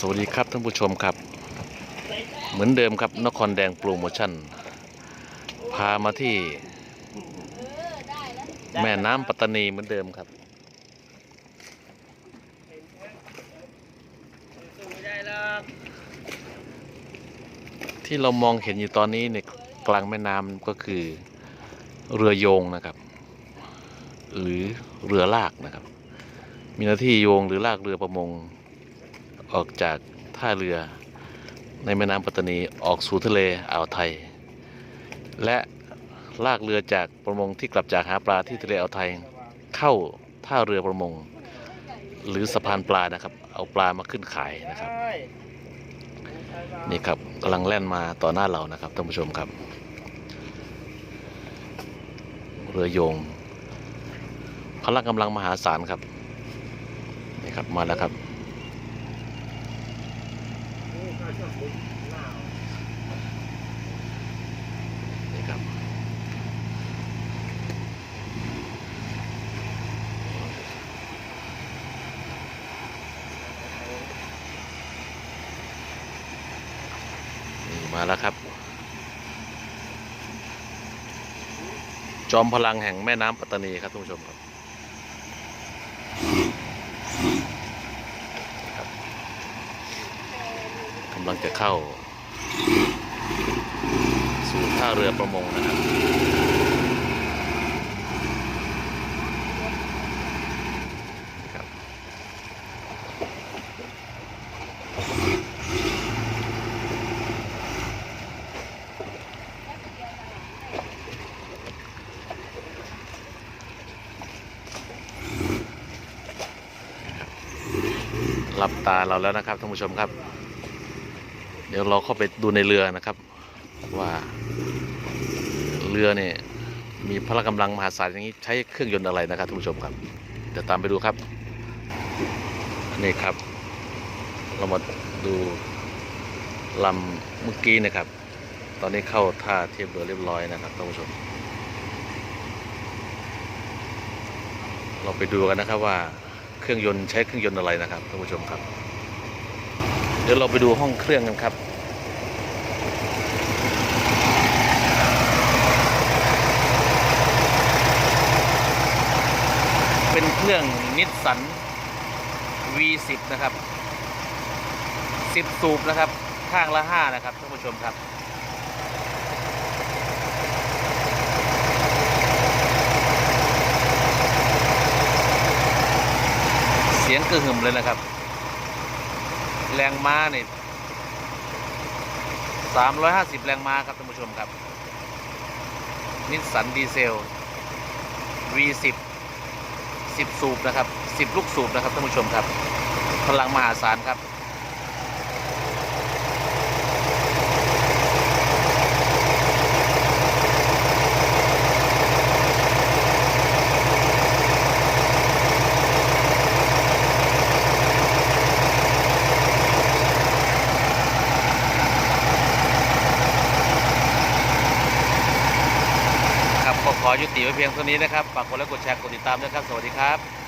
สวัสดีครับท่านผู้ชมครับ เหมือนเดิมครับนครแดงโปรโมชั่น พามาที่แม่น้ำปัตตานีเหมือนเดิมครับที่เรามองเห็นอยู่ตอนนี้ในกลางแม่น้ำก็คือเรือโยงนะครับ หรือเรือลากนะครับ มีหน้าที่โยงหรือลากเรือประมง ออกจากท่าเรือในแม่น้ำปัตตานีออกสู่ทะเลอ่าวไทย และลากเรือจากประมงที่กลับจากหาปลาที่ทะเลอ่าวไทย เข้าท่าเรือประมง หรือสะพานปลานะครับ เอาปลามาขึ้นขายนะครับ นี่ครับกำลังแล่นมาต่อหน้าเรานะครับท่านผู้ชมครับ เรือโยงพละกำลังมหาศาลครับนี่ครับมาแล้วครับ นี่ครับมาแล้วครับ จอมพลังแห่งแม่น้ำปัตตานีครับท่านผู้ชมครับำลังจะเข้า สู่ท่าเรือประมงนะครับครับหลับตาเราแล้วนะครับท่านผู้ชมครับ เดี๋ยวเราเข้าไปดูในเรือนะครับ ว่าเรือเนี่ยมีพละกำลังมหาศาลอย่างนี้ใช้เครื่องยนต์อะไรนะครับท่านผู้ชมครับเดี๋ยวตามไปดูครับนี่ครับ เรามาดูลำเมื่อกี้นะครับ ตอนนี้เข้าท่าเทียบเรือเรียบร้อยนะครับท่านผู้ชม เราไปดูกันนะครับว่าเครื่องยนต์ใช้เครื่องยนต์อะไรนะครับท่านผู้ชมครับ เดี๋ยวเราไปดูห้องเครื่องกันครับ เป็นเครื่องนิสสัน V10 นะครับ 10 สูบนะครับ ข้างละ 5 นะครับท่านผู้ชมครับเสียงกระหึ่มเลยนะครับ แรงม้าเนี่ยห้าสิบแรงม้าครับท่านผู้ชมครับ นิสสันดีเซล V10 10 สูบนะครับ 10 ลูกสูบนะครับท่านผู้ชมครับ พลังมหาศาลครับ ก็ขอยุติไว้เพียงเท่านี้นะครับ ฝากกดไลค์กดแชร์กดติดตามด้วยครับ สวัสดีครับ